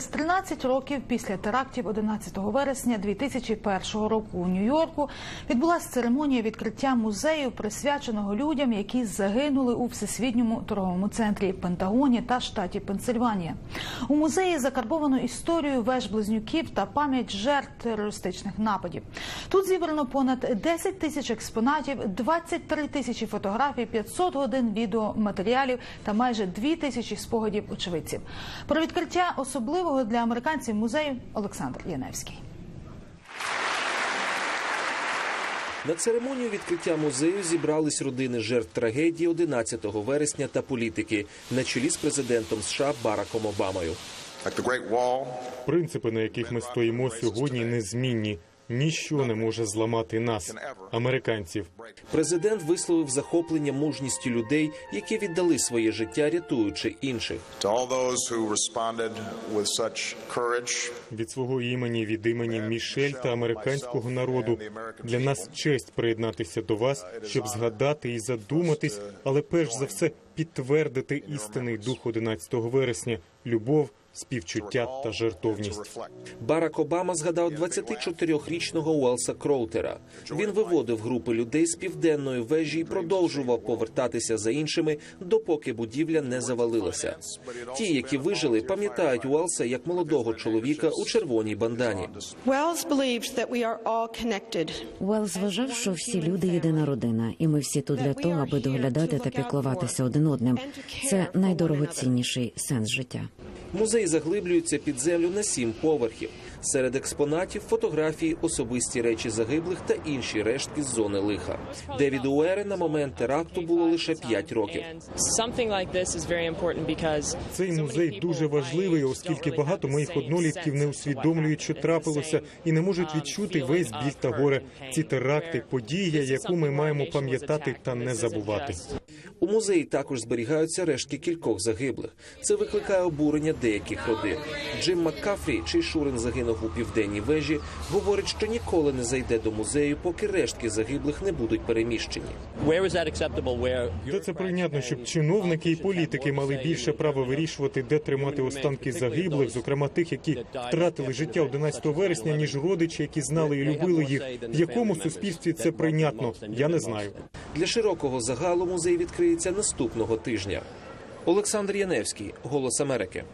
З 13 років після терактів 11 вересня 2001 року у Нью-Йорку відбулася церемонія відкриття музею, присвяченого людям, які загинули у всесвітньому торговому центрі Пентагоні та штаті Пенсильванія. У музеї закарбовано історію веж близнюків та пам'ять жертв терористичних нападів. Тут зібрано понад 10 тисяч експонатів, 23 тисячі фотографій, 500 годин відеоматеріалів та майже 2 тисячі спогадів очевидців. Про відкриття особливого для американців музею Олександр Яневський. На церемонію відкриття музею зібрались родини жертв трагедії 11 вересня та політики на чолі з президентом США Бараком Обамою. Принципи, на яких ми стоїмо сьогодні, незмінні. Ніщо не може зламати нас, американців. Президент висловив захоплення мужністю людей, які віддали своє життя, рятуючи інших. Від свого імені, від імені Мішель та американського народу для нас честь приєднатися до вас, щоб згадати і задуматись, але перш за все підтвердити істинний дух 11 вересня, любов, співчуття та жертовність. Барак Обама згадав 24-річного Уелса Кроутера. Він виводив групи людей з південної вежі і продовжував повертатися за іншими, допоки будівля не завалилася. Ті, які вижили, пам'ятають Уелса як молодого чоловіка у червоній бандані. Уелс вважав, що всі люди єдина родина, і ми всі тут для того, аби доглядати та піклуватися один одним. Це найдорогоцінніший сенс життя. Музей заглиблюється під землю на сім поверхів. Серед експонатів фотографії, особисті речі загиблих та інші рештки з зони лиха. Девіду Уери на момент теракту було лише 5 років. Цей музей дуже важливий, оскільки багато моїх однолітків не усвідомлюють, що трапилося, і не можуть відчути весь біль та горе. Ці теракти, подія, яку ми маємо пам'ятати та не забувати. У музеї також зберігаються рештки кількох загиблих. Це викликає обурення деяких родин. Джим Маккафрі, чий Шурин загинув у південній вежі, говорить, що ніколи не зайде до музею, поки рештки загиблих не будуть переміщені. Де це прийнятно, щоб чиновники і політики мали більше права вирішувати, де тримати останки загиблих, зокрема тих, які втратили життя 11 вересня, ніж родичі, які знали і любили їх. В якому суспільстві це прийнятно? Я не знаю. Для широкого загалу музей відкриється наступного тижня. Олександр Яневський, Голос Америки.